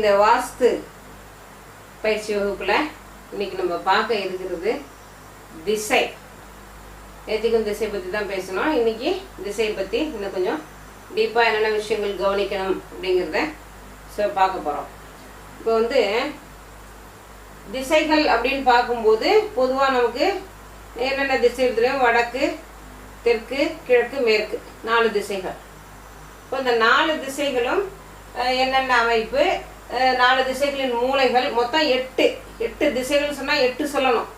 இந்த வாஸ்து பயிற்சி வகுப்பில் இன்னைக்கு நம்ம பார்க்க இருக்கிறது திசை. நேற்றுக்கும் திசை பற்றி தான் பேசணும் இன்னைக்கு திசையை பற்றி இன்னும் கொஞ்சம் டீப்பாக என்னென்ன விஷயங்கள் கவனிக்கணும் அப்படிங்கிறத ஸோ பார்க்க போகிறோம் இப்போ வந்து திசைகள் அப்படின்னு பார்க்கும்போது பொதுவாக நமக்கு என்னென்ன திசை தெரியும் வடக்கு தெற்கு கிழக்கு மேற்கு நாலு திசைகள். இப்போ இந்த நாலு திசைகளும் என்னென்ன அமைப்பு? நாலு திசைகளின் மூலைகள் மொத்தம் எட்டு. எட்டு திசைகள் சொன்னால் எட்டு சொல்லணும்.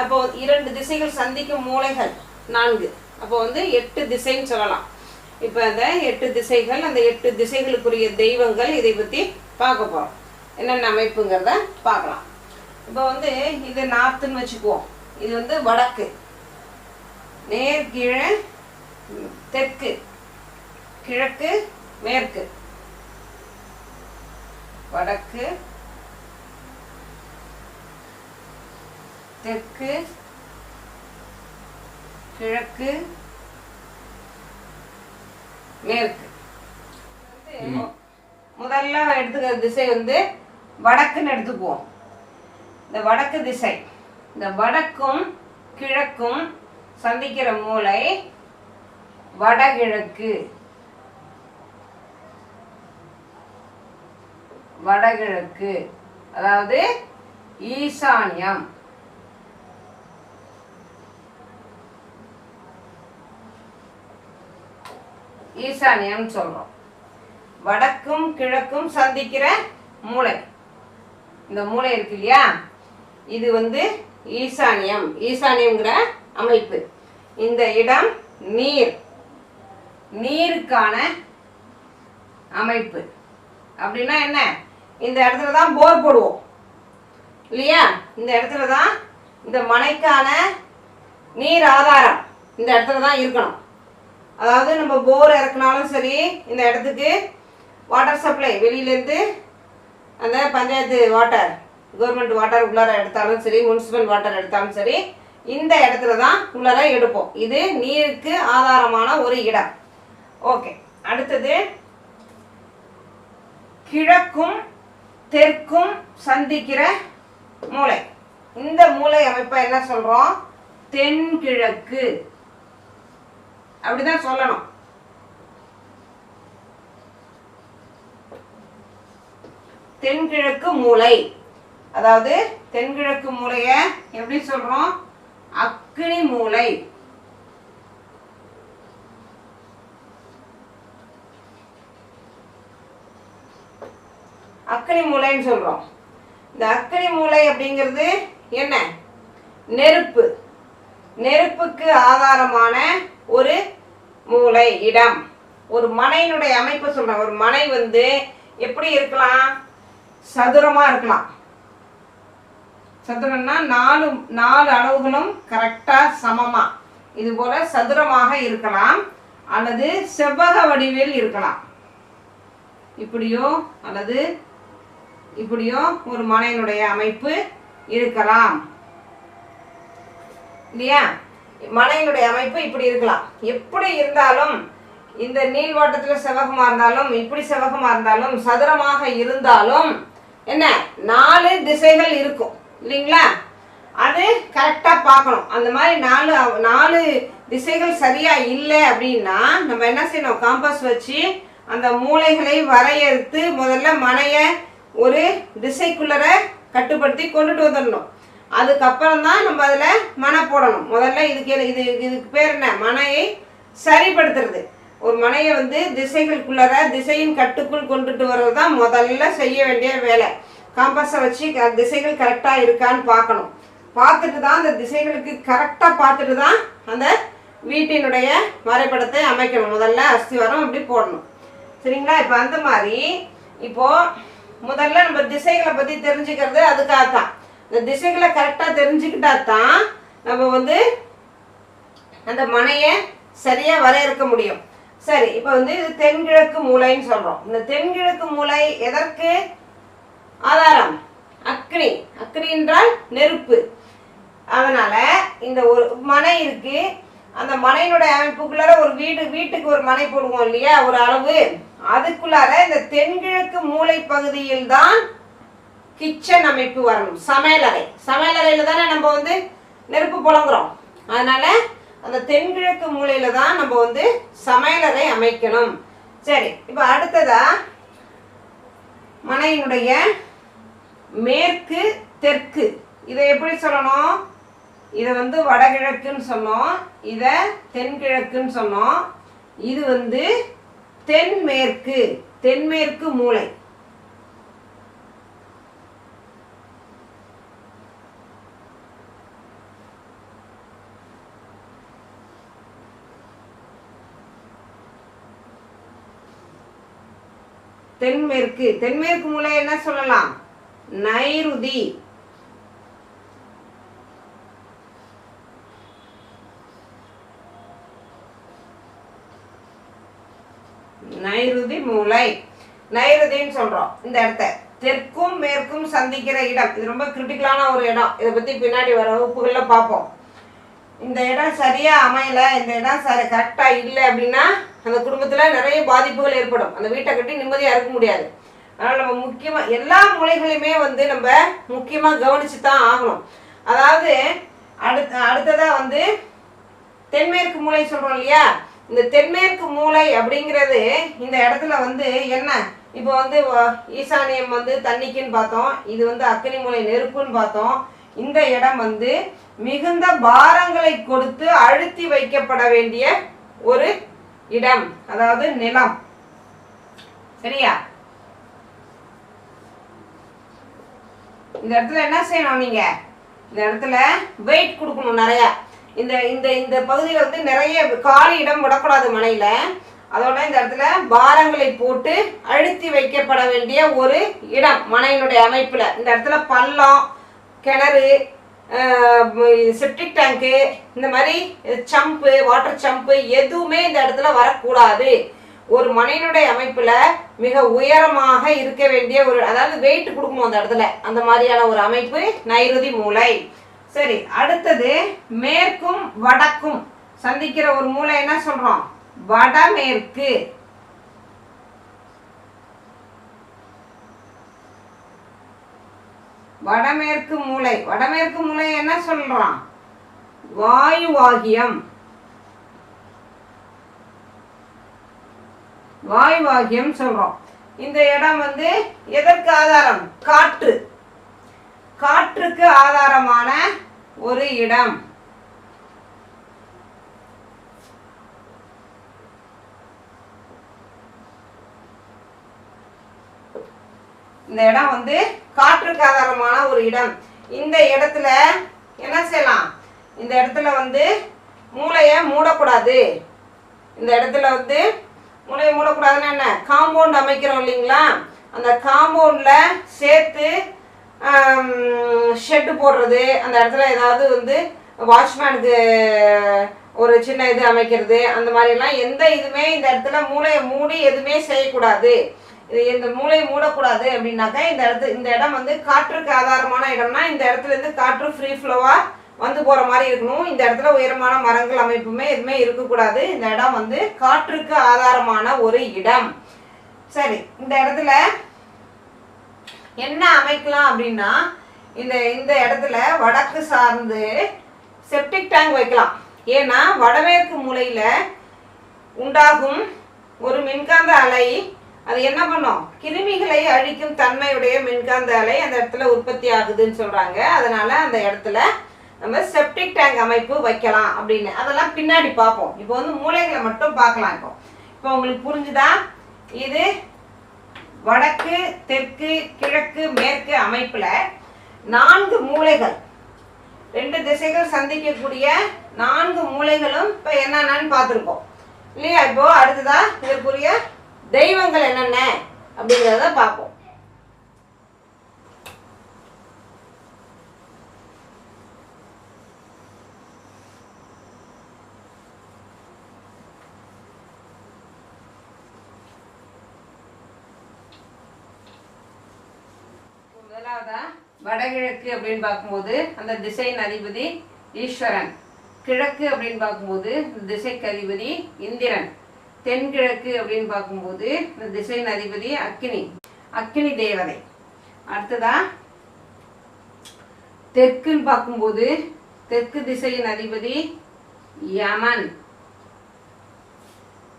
அப்போ இரண்டு திசைகள் சந்திக்கும் மூலைகள் நான்கு. அப்போ வந்து எட்டு திசைன்னு சொல்லலாம். இப்போ அந்த எட்டு திசைகள் அந்த எட்டு திசைகளுக்குரிய தெய்வங்கள் இதை பற்றி பார்க்க போகிறோம் என்னென்ன அமைப்புங்கிறத பார்க்கலாம். இப்போ வந்து இது நார்த்துன்னு வச்சுக்குவோம். இது வந்து வடக்கு. நேர் கீழே தெற்கு. கிழக்கு மேற்கு. வடக்கு தெற்கு கிழக்கு மேற்கு. முதல்ல எடுத்துக்கிற திசை வந்து வடக்குன்னு எடுத்துக்குவோம். இந்த வடக்கு திசை. இந்த வடக்கும் கிழக்கும் சந்திக்கிற மூலை வடகிழக்கு. வடகிழக்கு அதாவது ஈசான்யம். ஈசான்யம் சொல்றோம். வடக்கும் கிழக்கும் சந்திக்கிற மூலை. இந்த மூலை இருக்கு இல்லையா? இது வந்து ஈசானியம். ஈசானியம்ங்கிற அமைப்பு. இந்த இடம் நீர். நீருக்கான அமைப்பு. அப்படின்னா என்ன? இந்த இடத்துல தான் போர் போடுவோம். இல்லையா? இந்த இடத்துல தான் இந்த மனைக்கான நீர் ஆதாரம் இந்த இடத்துல தான் இருக்கணும். அதாவது நம்ம போர் இறக்குனாலும் சரி இந்த இடத்துக்கு வாட்டர் சப்ளை வெளியிலேருந்து அந்த பஞ்சாயத்து வாட்டர் கவர்மெண்ட் வாட்டர் உள்ளார எடுத்தாலும் சரி முனிசிபல் வாட்டர் எடுத்தாலும் சரி இந்த இடத்துல தான் உள்ளார எடுப்போம். இது நீருக்கு ஆதாரமான ஒரு இடம். ஓகே அடுத்தது கிழக்கும் தெற்கும் சந்திக்கிற மூலை. இந்த மூளை அமைப்பை என்ன சொல்றோம்? தென்கிழக்கு. அப்படிதான் சொல்லணும். தென்கிழக்கு மூலை. அதாவது தென்கிழக்கு மூளைய எப்படி சொல்றோம்? அக்னி மூலை. அக்கனி மூளைன்னு சொல்கிறோம் இந்த அக்கனி மூளை அப்படிங்கிறது என்ன? நெருப்பு. நெருப்புக்கு ஆதாரமான ஒரு மூலை இடம். ஒரு மனையினுடைய அமைப்பு சொல்கிறேன் ஒரு மனை வந்து எப்படி இருக்கலாம்? சதுரமாக இருக்கலாம். சதுரம்னா நாலு நாலு அளவுகளும் கரெக்டாக சமமாக இது போல் சதுரமாக இருக்கலாம் அல்லது செவ்வக வடிவில் இருக்கலாம். இப்படியோ அல்லது இப்படியும் ஒரு மலையினுடைய அமைப்பு இருக்கலாம். இல்லையா? மலையினுடைய அமைப்பு இப்படி இருக்கலாம். எப்படி இருந்தாலும் இந்த நீள்வாட்டத்தில் செவகமாக இருந்தாலும் இப்படி செவகமாக இருந்தாலும் சதுரமாக இருந்தாலும் என்ன? நாலு திசைகள் இருக்கும். இல்லைங்களா? அது கரெக்டாக பார்க்கணும். அந்த மாதிரி நாலு நாலு திசைகள் சரியாக இல்லை அப்படின்னா நம்ம என்ன செய்யணும்? காம்பஸ் வச்சு அந்த மூளைகளை வரையறுத்து முதல்ல மனையை ஒரு திசைக்குள்ளர கட்டுப்படுத்தி கொண்டுட்டு வந்துடணும். அதுக்கப்புறம் தான் நம்ம அதில் மனை போடணும். முதல்ல இதுக்கு இது இதுக்கு பேர் என்ன? மனையை சரிப்படுத்துறது. ஒரு மனையை வந்து திசைகளுக்குள்ளார திசையின் கட்டுக்குள் கொண்டுட்டு வர்றது தான் முதல்ல செய்ய வேண்டிய வேலை. காம்பஸை வச்சு க- திசைகள் கரெக்டாக இருக்கான்னு பார்க்கணும். பார்த்துட்டு தான் அந்த திசைகளுக்கு கரெக்டாக பார்த்துட்டு தான் அந்த வீட்டினுடைய வரைபடத்தை அமைக்கணும். முதல்ல அஸ்திவாரம் இப்படி போடணும். சரிங்களா? இப்போ அந்த மாதிரி இப்போது முதல்ல நம்ம திசைகளை பற்றி தெரிஞ்சுக்கிறது அதுக்காக தான் இந்த திசைகளை கரெக்டாக தெரிஞ்சுக்கிட்டா தான் நம்ம வந்து அந்த மனையை சரியாக வரையறுக்க முடியும். சரி இப்போ வந்து இது தென்கிழக்கு மூலைன்னு சொல்கிறோம் இந்த தென்கிழக்கு மூலை எதற்கு? ஆதாரம். அக்னி. அக்னி என்றால் நெருப்பு. அதனால இந்த ஒரு மனை இருக்கு. அந்த மனையினுடைய அமைப்புக்குள்ளார ஒரு வீடு வீட்டுக்கு ஒரு மனை போடுவோம் இல்லையா? ஒரு அளவு. அதுக்குள்ளார இந்த தென்கிழக்கு மூலை பகுதியில் தான் கிச்சன் அமைப்பு வரணும். சமையலறை. சமையலறையில தானே நம்ம வந்து நெருப்பு புலங்குறோம் அதனால அந்த தென்கிழக்கு மூலையில தான் நம்ம வந்து சமையலறை அமைக்கணும். சரி இப்போ அடுத்ததா மனையினுடைய மேற்கு தெற்கு. இதை எப்படி சொல்லணும்? இதை வந்து வடகிழக்குன்னு சொன்னோம். இதை தென்கிழக்குன்னு சொன்னோம். இது வந்து தென்மேற்கு தென்மேற்கு மூலை. தென்மேற்கு தென்மேற்கு மூலை என்ன சொல்லலாம்? நைருதி. நைருதி மூலை. நைருதின்னு சொல்றோம். இந்த இடத்த. தெற்கும் மேற்கும் சந்திக்கிற இடம். இது ரொம்ப கிரிட்டிக்கலான ஒரு இடம். இதை பத்தி பின்னாடி வர வகுப்புகள்ல பார்ப்போம். இந்த இடம் சரியா அமையல? இந்த இடம் சரி கரெக்டா இல்லை அப்படின்னா அந்த குடும்பத்துல நிறைய பாதிப்புகள் ஏற்படும். அந்த வீட்டை கட்டி நிம்மதியா இருக்க முடியாது. அதனால நம்ம முக்கியமா எல்லா மூலைகளையுமே வந்து நம்ம முக்கியமா கவனிச்சு தான் ஆகணும். அதாவது அடுத்த அடுத்ததா வந்து தென்மேற்கு மூலை சொல்றோம் இல்லையா? இந்த தென்மேற்கு மூலை அப்படிங்கிறது இந்த இடத்துல வந்து என்ன? இப்போ வந்து ஈசானியம் வந்து தண்ணிக்குன்னு பார்த்தோம். இது வந்து அக்னி மூலை நெருப்புன்னு பார்த்தோம். இந்த இடம் வந்து மிகுந்த பாரங்களை கொடுத்து அழுத்தி வைக்கப்பட வேண்டிய ஒரு இடம். அதாவது நிலம். சரியா? இந்த இடத்துல என்ன செய்யணும் நீங்க? இந்த இடத்துல வெயிட் கொடுக்கணும் நிறையா. இந்த இந்த இந்த பகுதியில் வந்து நிறைய காலி இடம் விடக்கூடாது மனையில். அதோட இந்த இடத்துல பாரங்களை போட்டு அழுத்தி வைக்கப்பட வேண்டிய ஒரு இடம் மனையினுடைய அமைப்பில். இந்த இடத்துல பள்ளம் கிணறு செப்டிக் டேங்க்கு இந்த மாதிரி சம்பு வாட்டர் சம்பு எதுவுமே இந்த இடத்துல வரக்கூடாது. ஒரு மனையினுடைய அமைப்பில் மிக உயரமாக இருக்க வேண்டிய ஒரு அதாவது வெயிட் கொடுக்கணும் அந்த இடத்துல. அந்த மாதிரியான ஒரு அமைப்பு நைருதி மூலை. சரி அடுத்தது மேற்கும் வடக்கும். சந்திக்கிற ஒரு மூலை என்ன சொல்றோம்? வடமேற்கு. வடமேற்கு மூலை வடமேற்கு மூலை என்ன சொல்றான் வாயுவாகியம். வாயுவாகியம் சொல்றோம். இந்த இடம் வந்து எதற்கு ஆதாரம்? காற்று. காற்றுக்கு ஆதாரமான ஒரு இடம். இந்த இடம் வந்து காற்றுக்கு ஆதாரமான ஒரு இடம். இந்த இடத்துல என்ன செய்யலாம்? இந்த இடத்துல வந்து மூளையை மூடக்கூடாது. இந்த இடத்துல வந்து மூளையை மூடக்கூடாதுன்னா என்ன? காம்பவுண்ட் அமைக்கிறோம் இல்லைங்களா? அந்த காம்பவுண்டில் சேர்த்து ஷெட்டு போடுறது அந்த இடத்துல ஏதாவது வந்து வாட்ச்மேனுக்கு ஒரு சின்ன இது அமைக்கிறது அந்த மாதிரிலாம் எந்த இதுவுமே இந்த இடத்துல மூளையை மூடி எதுவுமே செய்யக்கூடாது. இது இந்த மூளை மூடக்கூடாது அப்படின்னாக்கா இந்த இடத்து இந்த இடம் வந்து காற்றுக்கு ஆதாரமான இடம்னா இந்த இடத்துல இருந்து காற்று ஃப்ரீ ஃப்ளோவாக வந்து போகிற மாதிரி இருக்கணும். இந்த இடத்துல உயரமான மரங்கள் அமைப்புமே எதுவுமே இருக்கக்கூடாது. இந்த இடம் வந்து காற்றுக்கு ஆதாரமான ஒரு இடம். சரி இந்த இடத்துல என்ன அமைக்கலாம் அப்படின்னா இந்த இந்த இடத்துல வடக்கு சார்ந்து செப்டிக் டேங்க் வைக்கலாம். ஏன்னா வடமேற்கு மூலையில் உண்டாகும் ஒரு மின்காந்த அலை அது என்ன பண்ணும்? கிருமிகளை அழிக்கும் தன்மையுடைய மின்காந்த அலை அந்த இடத்துல உற்பத்தி ஆகுதுன்னு சொல்கிறாங்க அதனால் அந்த இடத்துல நம்ம செப்டிக் டேங்க் அமைப்பு வைக்கலாம் அப்படின்னு. அதெல்லாம் பின்னாடி பார்ப்போம். இப்போ வந்து மூளைகளை மட்டும் பார்க்கலாம் இப்போ. இப்போ உங்களுக்கு புரிஞ்சுதா? இது வடக்கு தெற்கு கிழக்கு மேற்கு அமைப்புல நான்கு மூலைகள். ரெண்டு திசைகள் சந்திக்கக்கூடிய நான்கு மூலைகளும் இப்போ என்னென்னு பார்த்துருக்கோம். இல்லையா இப்போ? அடுத்ததா இதற்குரிய தெய்வங்கள் என்னென்ன? அப்படிங்கிறத பார்ப்போம். முதலாவதா வடகிழக்கு அப்படின்னு பார்க்கும்போது அந்த திசையின் அதிபதி ஈஸ்வரன். கிழக்கு அப்படின்னு பார்க்கும்போது இந்த திசைக்கு அதிபதி இந்திரன். தென்கிழக்கு அப்படின்னு பார்க்கும்போது இந்த திசையின் அதிபதி அக்கினி அக்கினி தேவதை. அடுத்ததா தெற்குன்னு பார்க்கும்போது தெற்கு திசையின் அதிபதி யமன்.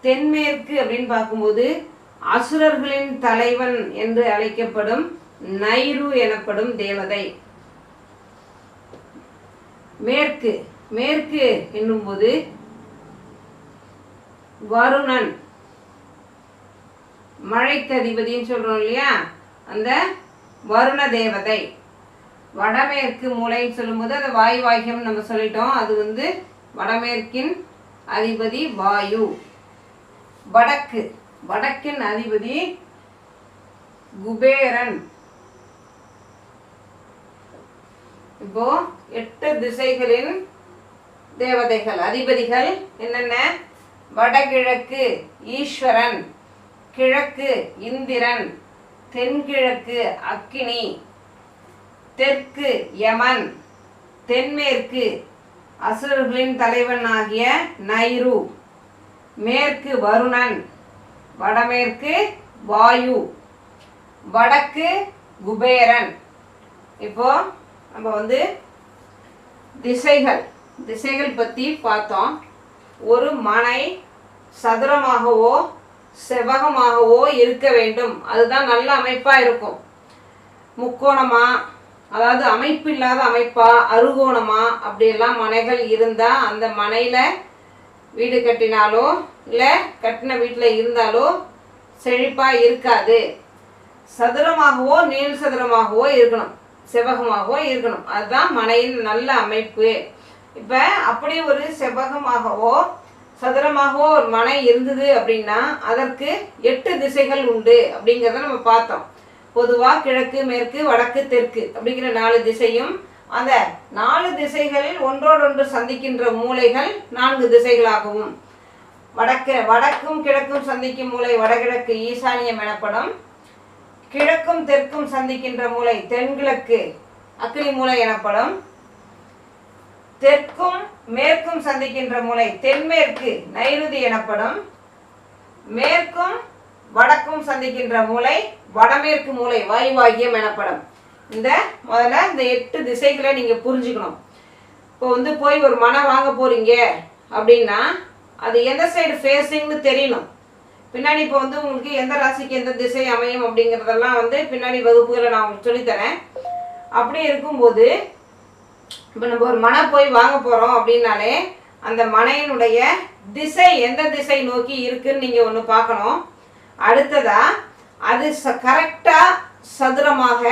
தென்மேற்கு அப்படின்னு பார்க்கும்போது அசுரர்களின் தலைவன் என்று அழைக்கப்படும் நைரு எனப்படும் தேவதை. மேற்கு மேற்கு என்னும்போது வருணன். மழைக்கு அதிபதின்னு சொல்கிறோம் இல்லையா? அந்த வருண தேவதை. வடமேற்கு மூலைன்னு சொல்லும்போது அது வாயு வாகியம் நம்ம சொல்லிட்டோம். அது வந்து வடமேற்கின் அதிபதி வாயு. வடக்கு வடக்கின் அதிபதி குபேரன். இப்போ எட்டு திசைகளின் தேவதைகள் அதிபதிகள் என்னென்ன? வடகிழக்கு ஈஸ்வரன் கிழக்கு இந்திரன் தென்கிழக்கு அக்கினி தெற்கு யமன் தென்மேற்கு அசுரர்களின் தலைவன் ஆகிய நைரு மேற்கு வருணன் வடமேற்கு வாயு வடக்கு குபேரன். இப்போ நம்ம வந்து திசைகள் திசைகள் பற்றி பார்த்தோம். ஒரு மனை சதுரமாகவோ செவ்வகமாகவோ இருக்க வேண்டும். அதுதான் நல்ல அமைப்பாக இருக்கும். முக்கோணமா அதாவது அமைப்பு இல்லாத அமைப்பா அருகோணமா அப்படியெல்லாம் மனைகள் இருந்தால் அந்த மனையில் வீடு கட்டினாலோ இல்லை கட்டின வீட்டில் இருந்தாலோ செழிப்பாக இருக்காது. சதுரமாகவோ நீள் சதுரமாகவோ இருக்கணும். செவ்வகமாகவோ இருக்கணும். அதுதான் மனையின் நல்ல அமைப்பு. இப்போ அப்படி ஒரு செவ்வகமாகவோ சதுரமாகவோ ஒரு மனை இருந்தது அப்படின்னா அதற்கு எட்டு திசைகள் உண்டு அப்படிங்கிறத நம்ம பார்த்தோம். பொதுவாக கிழக்கு மேற்கு வடக்கு தெற்கு அப்படிங்கிற நாலு திசையும் அந்த நாலு திசைகளில் ஒன்றோடொன்று சந்திக்கின்ற மூலைகள் நான்கு திசைகளாகவும். வடக்கு வடக்கும் கிழக்கும் சந்திக்கும் மூலை வடகிழக்கு ஈசானியம் எனப்படும் கிழக்கும் தெற்கும் சந்திக்கின்ற மூலை தென்கிழக்கு அக்னி மூலை எனப்படும். தெற்கும் மேற்கும் சந்திக்கின்ற மூலை தென்மேற்கு நைருதி எனப்படும். மேற்கும் வடக்கும் சந்திக்கின்ற மூலை வடமேற்கு மூலை வாயுவாகியம் எனப்படும். இந்த முதல்ல இந்த எட்டு திசைகளை நீங்க புரிஞ்சுக்கணும். இப்போ வந்து போய் ஒரு மனை வாங்க போறீங்க அப்படின்னா அது எந்த சைடு ஃபேஸிங்னு தெரியணும். பின்னாடி இப்போ வந்து உங்களுக்கு எந்த ராசிக்கு எந்த திசை அமையும் அப்படிங்கிறதெல்லாம் வந்து பின்னாடி வகுப்புகளை நான் உங்களுக்கு சொல்லித்தரேன். அப்படி இருக்கும்போது இப்போ நம்ம ஒரு மனை போய் வாங்க போகிறோம் அப்படின்னாலே அந்த மனையினுடைய திசை எந்த திசை நோக்கி இருக்குன்னு நீங்கள் ஒன்று பார்க்கணும். அடுத்ததா அது ச கரெக்டாக சதுரமாக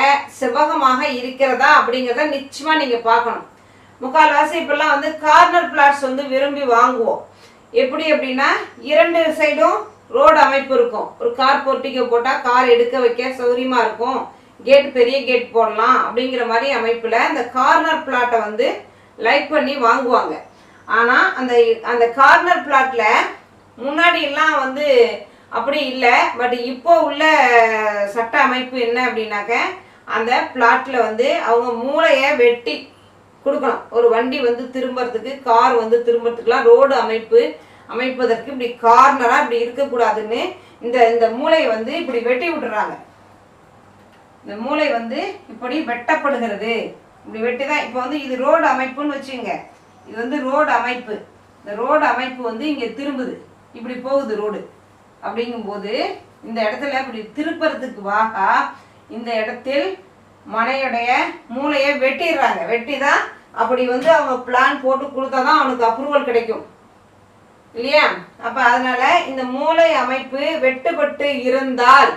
செவ்வகமாக இருக்கிறதா அப்படிங்கிறத நிச்சயமாக நீங்கள் பார்க்கணும். முக்கால்வாசி இப்பெல்லாம் வந்து கார்னர் பிளாட்ஸ் வந்து விரும்பி வாங்குவோம். எப்படி அப்படின்னா இரண்டு சைடும் ரோடு அமைப்பு இருக்கும். ஒரு கார் போர்ட்டிக்கோ போட்டால் கார் எடுக்க வைக்க சௌகரியமாக இருக்கும். கேட் பெரிய கேட் போடலாம் அப்படிங்கிற மாதிரி அமைப்பில் அந்த கார்னர் பிளாட்டை வந்து லைக் பண்ணி வாங்குவாங்க. ஆனால் அந்த அந்த கார்னர் பிளாட்டில் முன்னாடி எல்லாம் வந்து அப்படி இல்லை. பட் இப்போ உள்ள சட்ட அமைப்பு என்ன அப்படின்னாக்க அந்த பிளாட்டில் வந்து அவங்க மூளையை வெட்டி கொடுக்கணும். ஒரு வண்டி வந்து திரும்புறதுக்கு கார் வந்து திரும்புறதுக்குலாம் ரோடு அமைப்பு அமைப்பதற்கு இப்படி கார்னராக இப்படி இருக்கக்கூடாதுன்னு இந்த இந்த மூளையை வந்து இப்படி வெட்டி விட்டுறாங்க. இந்த மூளை வந்து இப்படி வெட்டப்படுகிறது. இப்படி வெட்டி தான் இப்போ வந்து இது ரோடு அமைப்புன்னு வச்சுங்க. இது வந்து ரோடு அமைப்பு. இந்த ரோடு அமைப்பு வந்து இங்கே திரும்புது. இப்படி போகுது ரோடு அப்படிங்கும்போது இந்த இடத்துல இப்படி திருப்புறதுக்கு வாகா இந்த இடத்தில் மனையுடைய மூளையை வெட்டிடுறாங்க. வெட்டி தான் அப்படி வந்து அவங்க பிளான் போட்டு கொடுத்தா தான் அவனுக்கு அப்ரூவல் கிடைக்கும். இல்லையா? அப்ப அதனால இந்த மூளை அமைப்பு வெட்டுப்பட்டு இருந்தால்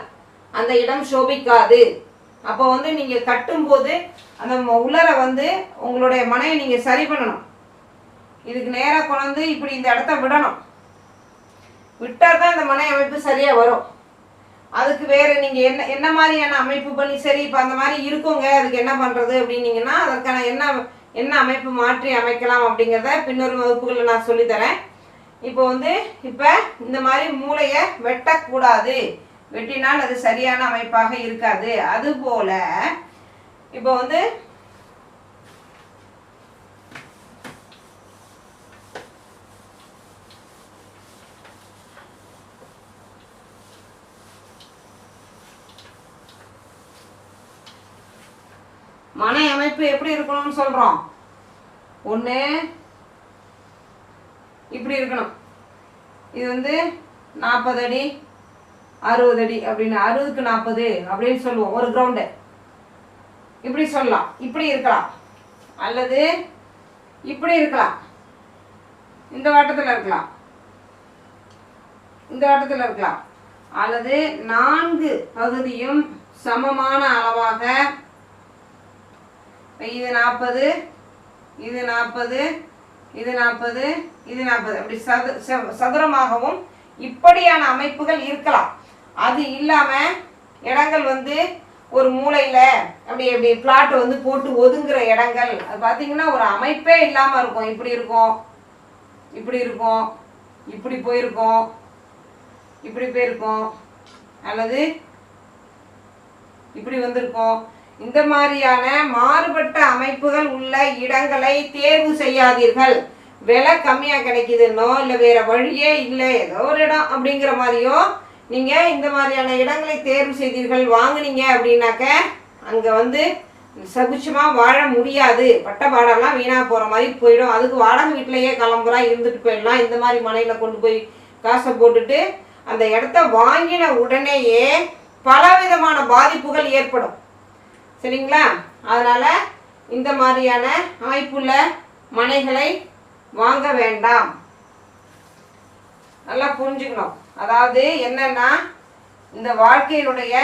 அந்த இடம் சோபிக்காது. அப்போ வந்து நீங்க கட்டும்போது அந்த உலரை வந்து உங்களுடைய மனையை நீங்க சரி பண்ணணும். இதுக்கு நேராக கொண்டு இப்படி இந்த இடத்த விடணும். விட்டால் தான் இந்த மனை அமைப்பு சரியா வரும். அதுக்கு வேற நீங்க என்ன என்ன மாதிரியான அமைப்பு பண்ணி சரி இப்போ அந்த மாதிரி இருக்குங்க அதுக்கு என்ன பண்றது அப்படின்னீங்கன்னா அதற்கான என்ன என்ன அமைப்பு மாற்றி அமைக்கலாம் அப்படிங்கிறத பின்னொரு வகுப்புகளில் நான் சொல்லித்தரேன். இப்போ வந்து இப்ப இந்த மாதிரி மூளையை வெட்டக்கூடாது. வெட்டினால் அது சரியான அமைப்பாக இருக்காது. அது போல இப்போ வந்து மன அமைப்பு எப்படி இருக்கணும்னு சொல்றோம். ஒன்று இப்படி இருக்கணும். இது வந்து நாற்பது அடி அறுபது அடி அப்படின்னு அறுபதுக்கு நாற்பது அப்படின்னு சொல்லுவோம். ஒரு கிரவுண்டு இப்படி சொல்லலாம். இப்படி இருக்கலாம். அல்லது இப்படி இருக்கலாம். இந்த வட்டத்தில் இருக்கலாம். இந்த வட்டத்தில் இருக்கலாம். அல்லது நான்கு பகுதியும் சமமான அளவாக இது நாற்பது இது நாற்பது இது நாற்பது இது நாற்பது. அப்படி சது சதுரமாகவும் இப்படியான அமைப்புகள் இருக்கலாம். அது இல்லாம இடங்கள் வந்து ஒரு மூலையில அப்படி அப்படி பிளாட் வந்து போட்டு ஒதுங்குற இடங்கள். அது பார்த்தீங்கன்னா ஒரு அமைப்பே இல்லாம இருக்கும். இப்படி இருக்கும் இப்படி இருக்கும் இப்படி போயிருக்கும் இப்படி போயிருக்கும். அல்லது இப்படி வந்திருக்கும். இந்த மாதிரியான மாறுபட்ட அமைப்புகள் உள்ள இடங்களை தேர்வு செய்யாதீர்கள். விலை கம்மியாக கிடைக்குதுன்னோ இல்லை வேற வழியே இல்லை ஏதோ ஒரு இடம் அப்படிங்கிற மாதிரியோ நீங்கள் இந்த மாதிரியான இடங்களை தேர்வு செய்தீர்கள் வாங்குனீங்க அப்படின்னாக்க அங்கே வந்து சகுச்சமாக வாழ முடியாது. பட்டப்பாடெல்லாம் வீணாக போகிற மாதிரி போயிடும். அதுக்கு வாடகை வீட்டிலேயே கிளம்புறா இருந்துட்டு போயிடலாம். இந்த மாதிரி மனையில் கொண்டு போய் காசை போட்டுட்டு அந்த இடத்த வாங்கின உடனேயே பலவிதமான பாதிப்புகள் ஏற்படும். சரிங்களா? அதனால் இந்த மாதிரியான அமைப்புள்ள மனைகளை வாங்க வேண்டாம். நல்லா புரிஞ்சுக்கணும். அதாவது என்னன்னா இந்த வாழ்க்கையினுடைய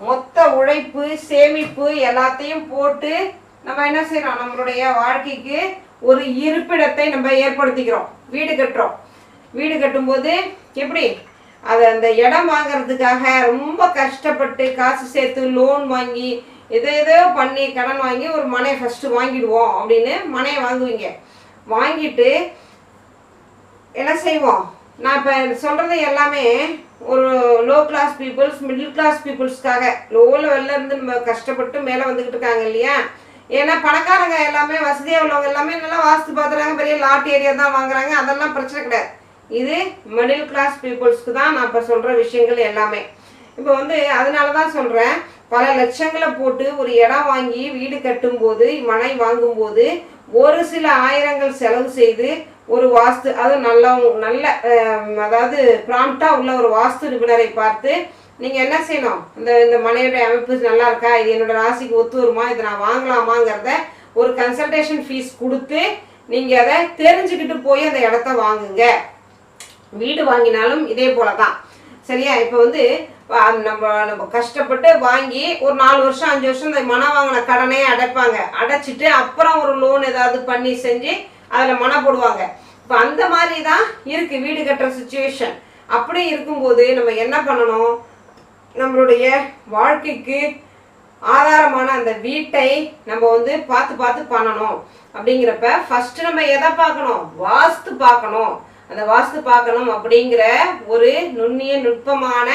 மொத்த உழைப்பு சேமிப்பு எல்லாத்தையும் போட்டு நம்ம என்ன செய்யறோம்? நம்மளுடைய வாழ்க்கைக்கு ஒரு இருப்பிடத்தை நம்ம ஏற்படுத்திக்கிறோம். வீடு கட்டுறோம். வீடு கட்டும்போது எப்படி? அது அந்த இடம் வாங்குறதுக்காக ரொம்ப கஷ்டப்பட்டு காசு சேர்த்து லோன் வாங்கி எதோ ஏதோ பண்ணி கடன் வாங்கி ஒரு மனையை ஃபஸ்ட்டு வாங்கிடுவோம் அப்படின்னு மனையை வாங்குவீங்க. வாங்கிட்டு என்ன செய்வோம்? நான் இப்போ சொல்கிறது எல்லாமே ஒரு low class peoples middle class பீப்புள்ஸ்க்காக low லெவலில் இருந்து நம்ம கஷ்டப்பட்டு மேலே வந்துக்கிட்டு இருக்காங்க இல்லையா? ஏன்னா பணக்காரங்க எல்லாமே வசதியாக உள்ளவங்க எல்லாமே நல்லா வாஸ்து பார்த்துறாங்க பெரிய லாட் ஏரியா தான் வாங்குறாங்க. அதெல்லாம் பிரச்சனை கிடையாது. இது மிடில் கிளாஸ் பீப்புள்ஸ்க்கு தான் நான் இப்போ சொல்கிற விஷயங்கள் எல்லாமே. இப்போ வந்து அதனால தான் சொல்கிறேன் பல லட்சங்களை போட்டு ஒரு இடம் வாங்கி வீடு கட்டும்போது மனை வாங்கும்போது ஒரு சில ஆயிரங்கள் செலவு செய்து ஒரு வாஸ்து அது நல்ல நல்ல அதாவது ப்ராம்ப்டாக உள்ள ஒரு வாஸ்து நிபுணரை பார்த்து நீங்கள் என்ன செய்யணும்? இந்த இந்த மனையோட அமைப்பு நல்லா இருக்கா? இது என்னோட ராசிக்கு ஒத்து வருமா? இதை நான் வாங்கலாமாங்கிறத ஒரு கன்சல்டேஷன் ஃபீஸ் கொடுத்து நீங்கள் அதை தெரிஞ்சுக்கிட்டு போய் அந்த இடத்த வாங்குங்க. வீடு வாங்கினாலும் இதே போல தான் சரியா? இப்போ வந்து நம்ம நம்ம கஷ்டப்பட்டு வாங்கி ஒரு நாலு வருஷம் அஞ்சு வருஷம் இந்த மனம் வாங்கின கடனே அடைப்பாங்க. அடைச்சிட்டு அப்புறம் ஒரு லோன் ஏதாவது பண்ணி செஞ்சு அதில் மன போடுவாங்க. இப்போ அந்த மாதிரி தான் இருக்குது வீடு கட்டுற சுச்சுவேஷன் அப்படி இருக்கும்போது நம்ம என்ன பண்ணணும்? நம்மளுடைய வாழ்க்கைக்கு ஆதாரமான அந்த வீட்டை நம்ம வந்து பார்த்து பார்த்து பண்ணணும். அப்படிங்கிறப்ப ஃபஸ்ட்டு நம்ம எதை பார்க்கணும்? வாஸ்து பார்க்கணும். அந்த வாஸ்து பார்க்கணும் அப்படிங்கிற ஒரு நுண்ணிய நுட்பமான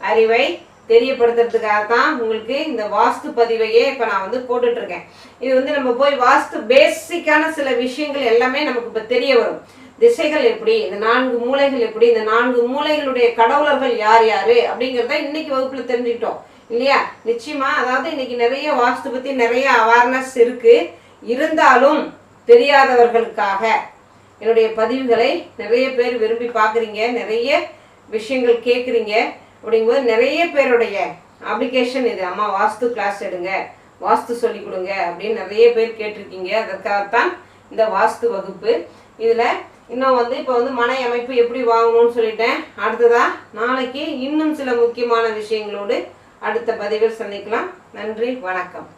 அறிவை தெரியப்படுத்துறதுக்காக தான் உங்களுக்கு இந்த வாஸ்து பதிவையே இப்போ நான் வந்து போட்டுட்டு இருக்கேன் இது வந்து நம்ம போய் வாஸ்து பேசிக்கான சில விஷயங்கள் எல்லாமே நமக்கு இப்போ தெரிய வரும். திசைகள் எப்படி இந்த நான்கு மூலைகள் எப்படி இந்த நான்கு மூலைகளுடைய கடவுளர்கள் யார் யாரு அப்படிங்கிறத இன்னைக்கு வகுப்புல தெரிஞ்சுக்கிட்டோம். இல்லையா? நிச்சயமா அதாவது இன்னைக்கு நிறைய வாஸ்து பத்தி நிறைய அவேர்னஸ் இருக்கு. இருந்தாலும் தெரியாதவர்களுக்காக என்னுடைய பதிவுகளை நிறைய பேர் விரும்பி பார்க்குறீங்க நிறைய விஷயங்கள் கேட்குறீங்க. அப்படிங்கும்போது நிறைய பேருடைய அப்ளிகேஷன் இது அம்மா வாஸ்து கிளாஸ் எடுங்க வாஸ்து சொல்லி கொடுங்க அப்படின்னு நிறைய பேர் கேட்டிருக்கீங்க. அதற்காகத்தான் இந்த வாஸ்து வகுப்பு. இதில் இன்னும் வந்து இப்போ வந்து மனை அமைப்பு எப்படி வாங்கணும்னு சொல்லிட்டேன். அடுத்ததா நாளைக்கு இன்னும் சில முக்கியமான விஷயங்களோடு அடுத்த பதிவில் சந்திக்கலாம். நன்றி வணக்கம்.